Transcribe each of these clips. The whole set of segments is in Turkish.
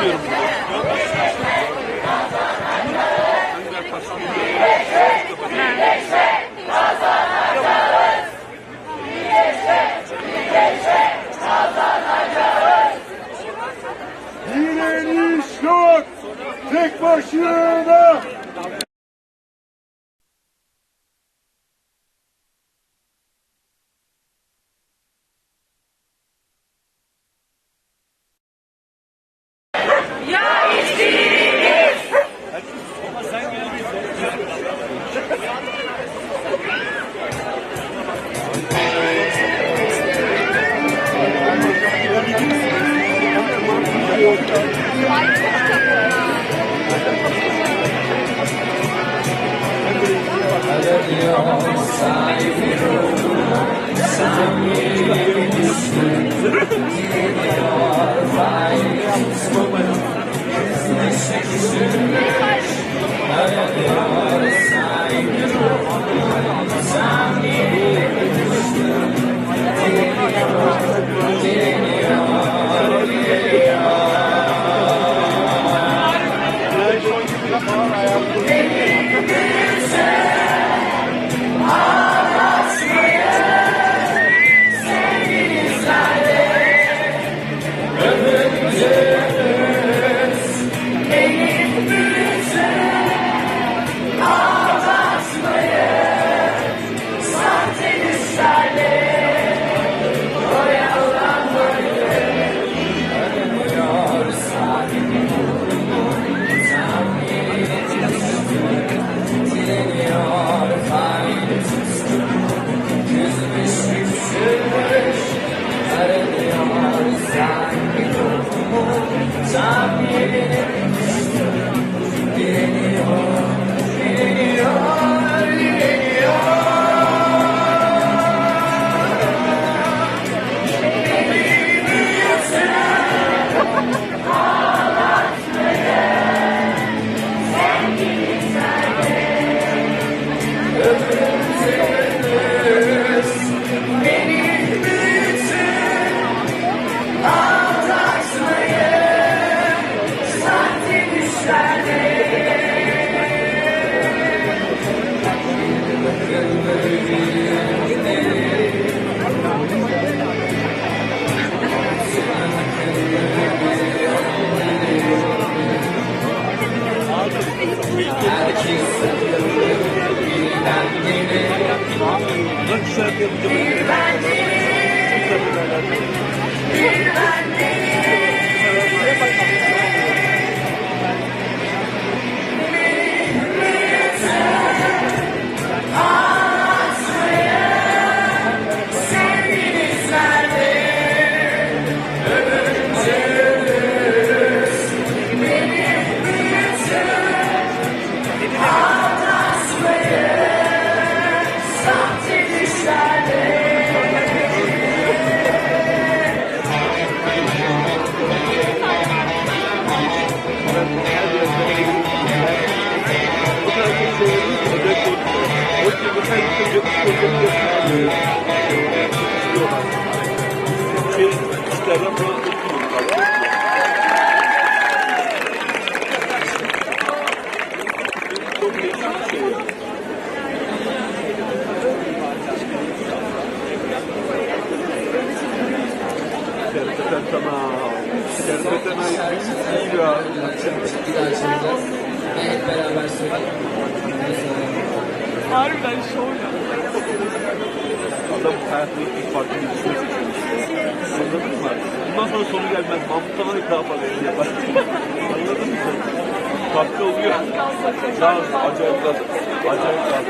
beautiful. Thank you. Hep beraber söyleyelim. Harbiden şov ya. Adam hayatında ilk bir şey seçiyormuş. Anladın mı? Bundan sonra sonu gelmez. Mahmut Taman'ı daha fazla şey yapar. Anladın mı? Farklı oluyor. Gaz, acayip gaz. Acayip gaz.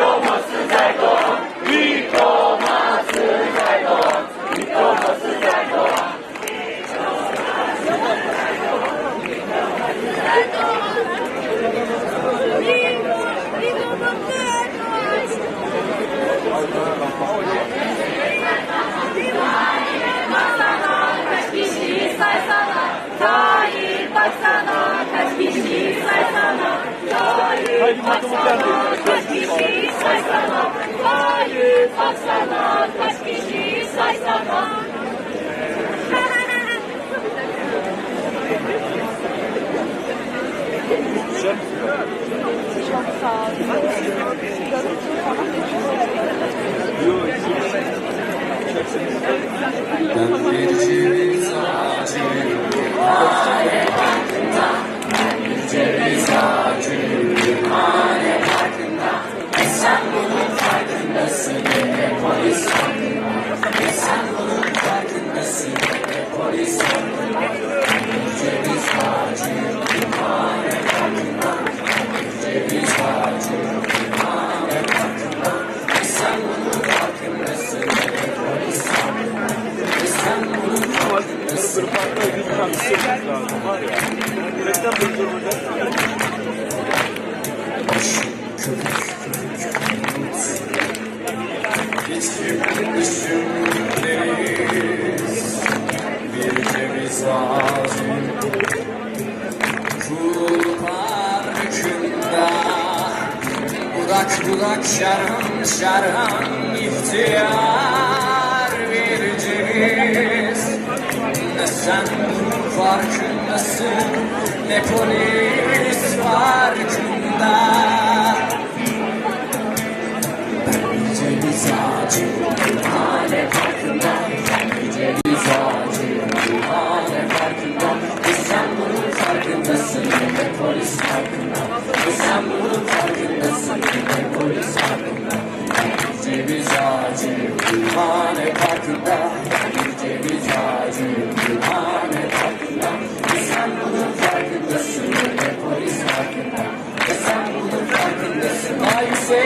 Kaç Sağ olun. Ben bir ağacıyım, bahane hakkında Ben bir ceviz Ne polis var içimden Ben iyice bir sağcı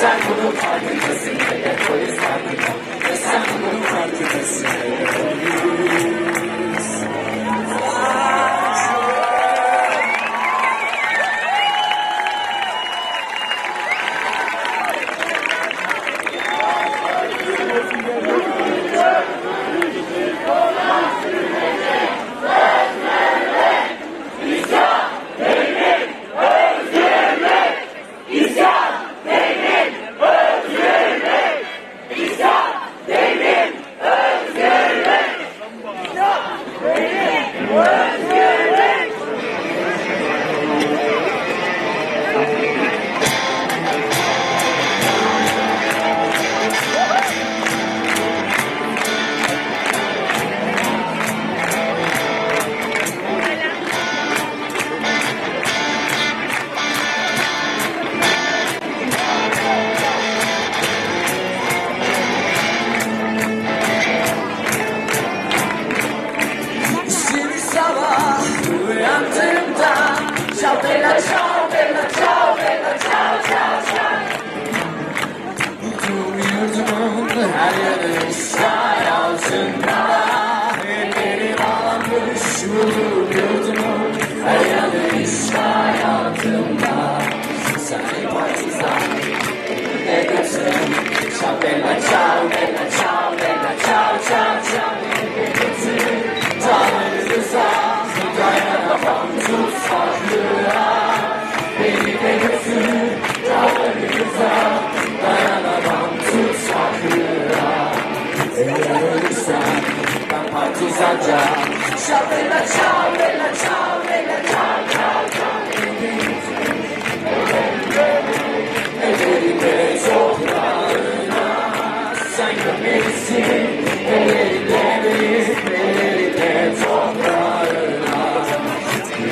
Santo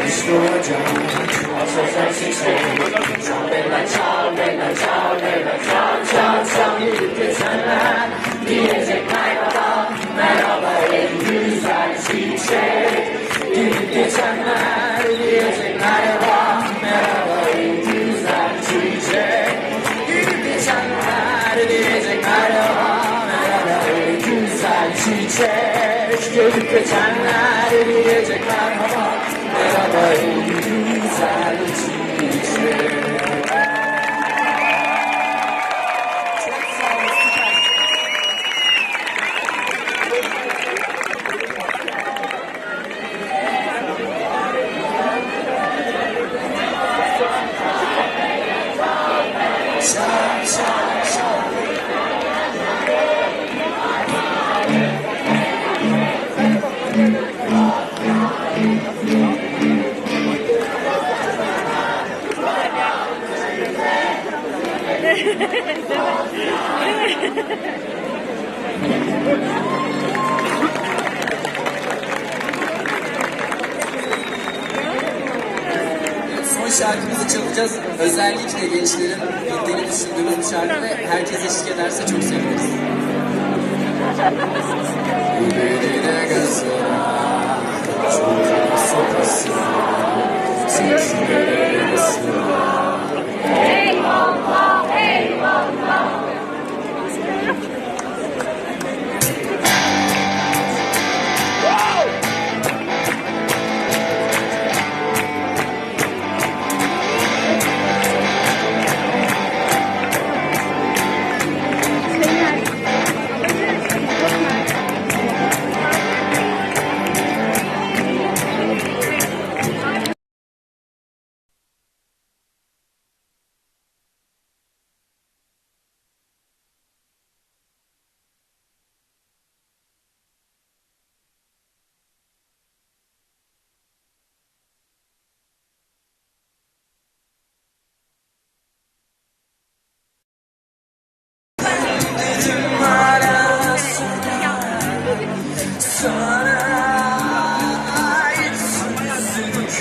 It's the jam. Also from six home. Jump in my town, in my town, in my town, town, town. Yürüdü senden. Diyecek merhaba, merhaba en güzel çiçek. Yürüdü senden. Diyecek merhaba, merhaba en güzel çiçek. Merhaba, merhaba en güzel çiçek. Görüp geçenler diyecek merhaba. Çalacağız. Özellikle gençlerin bildiğini düşündüğümüz bir herkes eşlik ederse çok seviniriz. Birbirine gözüne, çocuğun sopasına,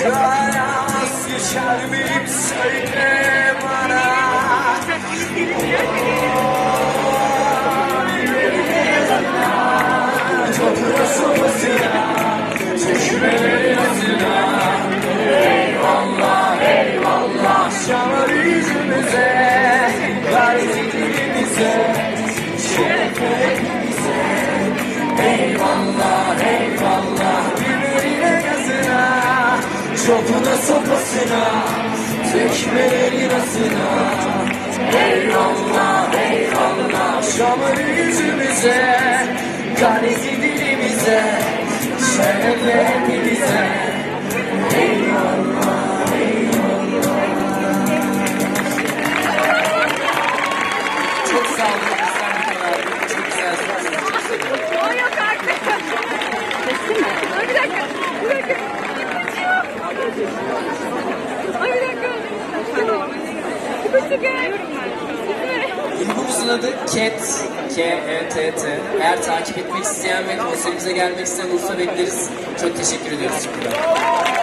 Karas geçer miyim söyle bana Toprağa sopasına Çeşmeleri yazına Çopuna sopasına Tekmeleri rasına Eyvallah eyvallah. Şamar yüzümüze Garezi dilimize Şerefle hepimize Eyvallah Grubumuzun adı KET, K-E-T-T. Eğer takip etmek isteyen ve konserimize gelmek isteyen olursa bekleriz. Çok teşekkür ediyoruz şimdiden.